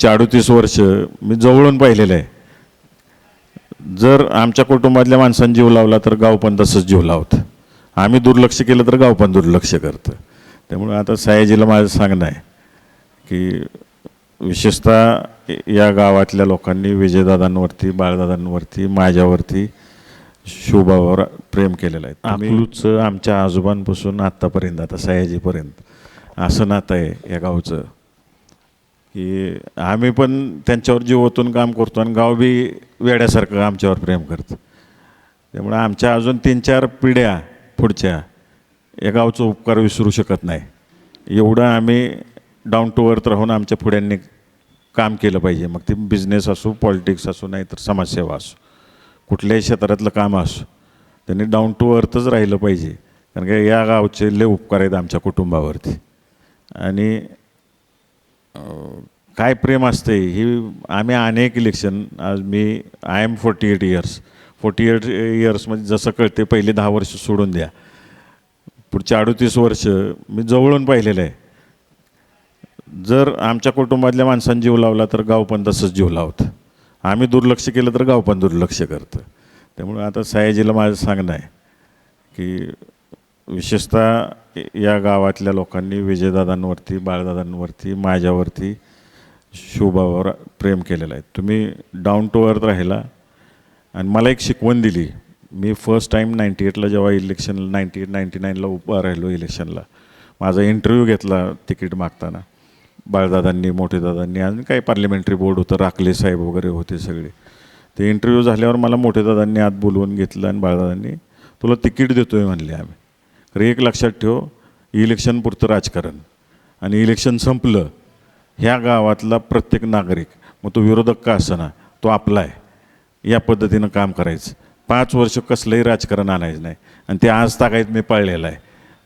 पुढची अडतीस वर्ष मी जवळून पाहिलेलं आहे. जर आमच्या कुटुंबातल्या माणसांनी जीव लावला तर गाव पण तसंच जीव लावतं. आम्ही दुर्लक्ष केलं तर गाव पण दुर्लक्ष करतं. त्यामुळे आता सयाजीला माझं सांगणं आहे की विशेषतः या गावातल्या लोकांनी विजयदादांवरती बाळदादांवरती माझ्यावरती शोभावर प्रेम केलेलं आहे. अकलूजचं आमच्या आजोबांपासून आत्तापर्यंत आता सयाजीपर्यंत असं नातं आहे या गावचं. की आम्ही पण त्यांच्यावर जीव ओतून काम करतो आणि गाव बी वेड्यासारखं आमच्यावर प्रेम करतं. त्यामुळे आमच्या अजून तीन चार पिढ्या पुढच्या या गावचं उपकार विसरू शकत नाही. एवढं आम्ही डाऊन टू अर्थ राहून आमच्या पुढ्यांनी काम केलं पाहिजे. मग ते बिझनेस असो पॉलिटिक्स असो नाही तर समाजसेवा असो कुठल्याही क्षेत्रातलं काम असो त्यांनी डाऊन टू अर्थच राहिलं पाहिजे. कारण का या गावचे लय उपकार आहेत आमच्या कुटुंबावरती. आणि काय प्रेम असते ही आम्ही अनेक इलेक्शन आज मी I am forty eight years forty eight इयर्समध्ये जसं कळते पहिले दहा वर्ष सोडून द्या. पुढचे अडतीस वर्ष मी जवळून पाहिलेलं आहे. जर आमच्या कुटुंबातल्या माणसांनी जीव लावला तर गाव पण तसंच जीव लावतं. आम्ही दुर्लक्ष केलं तर गाव पण दुर्लक्ष करतं. त्यामुळे आता सयाजीला माझं सांगणं आहे की विशेषतः या गावातल्या लोकांनी विजयदादांवरती बाळदादांवरती माझ्यावरती शोभावर प्रेम केलेलं आहे. तुम्ही डाऊन टू अर्थ राहिला आणि मला एक शिकवण दिली. मी फर्स्ट टाईम नाईंटी एटला जेव्हा इलेक्शन नाईंटी एट नाईंटी नाईनला उभा राहिलो इलेक्शनला माझा इंटरव्ह्यू घेतला तिकीट मागताना. बाळदादांनी मोठेदादांनी आणि काही पार्लिमेंटरी बोर्ड होतं राखले साहेब वगैरे होते सगळे. ते इंटरव्ह्यू झाल्यावर मला मोठेदादांनी आत बोलवून घेतलं आणि बाळदादांनी तुला तिकीट देतो आहे म्हणले आम्ही. तर एक लक्षात ठेव इलेक्शनपुरतं राजकारण. आणि इलेक्शन संपलं ह्या गावातला प्रत्येक नागरिक मग तो विरोधक का असताना तो आपला आहे. या पद्धतीनं काम करायचं. पाच वर्ष कसलंही राजकारण आणायचं नाही. आणि ते आज तागायत मी पाळलेलं आहे.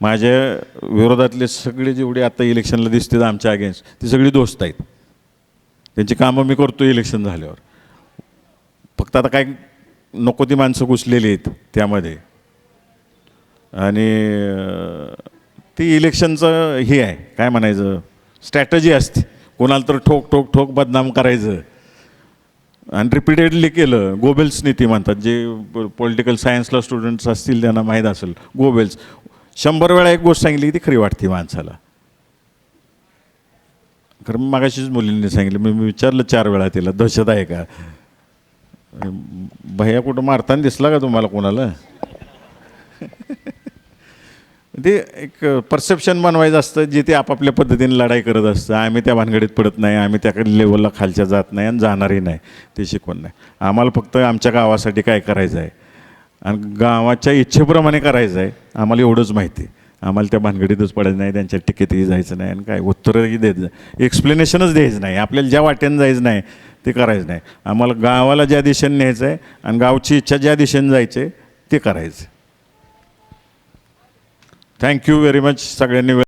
माझ्या विरोधातले सगळे जेवढे आता इलेक्शनला दिसतात आमच्या अगेन्स्ट ती सगळी दोस्त आहेत. त्यांची कामं मी करतो इलेक्शन झाल्यावर. फक्त आता काय नको ती माणसं घुसलेली आहेत त्यामध्ये. आणि ती इलेक्शनचं हे आहे. काय म्हणायचं? स्ट्रॅटजी असते. कोणाला तर ठोक ठोक ठोक बदनाम करायचं. आणि रिपीटेडली केलं. गोबेल्स नीती म्हणतात. जे पॉलिटिकल सायन्सला स्टुडंट्स असतील त्यांना माहीत असेल. गोबेल्स. शंभर वेळा एक गोष्ट सांगितली की ती खरी वाटते माणसाला. खरं मग मागाशीच मुलींनी सांगितलं. मी मी विचारलं चार वेळा तिला. दहशत आहे का? भैया कुठं मारताना दिसला का तुम्हाला कोणाला? ते एक परसेप्शन बनवायचं असतं जे ते आपापल्या पद्धतीने लढाई करत असतं. आम्ही त्या भानगडीत पडत नाही आम्ही त्या लेवलला खालच्या जात नाही आणि जाणारही नाही. ते शिकवण नाही. आम्हाला फक्त आमच्या गावासाठी काय करायचं आहे? आणि गावाच्या इच्छेप्रमाणे करायचं आहे. आम्हाला एवढंच माहिती आहे. आम्हाला त्या भानगडीतच पडायचं नाही त्यांच्या टिकेतही जायचं नाही आणि काय उत्तरही द्यायचं एक्सप्लेनेशनच द्यायचं नाही. आपल्याला ज्या वाट्यानं जायचं नाही ते करायचं नाही. आम्हाला गावाला ज्या दिशेने न्यायचं आहे आणि गावची इच्छा ज्या दिशेने जायचं आहे ते करायचं थँक्यू व्हेरी मच सगळ्यांनी वेळ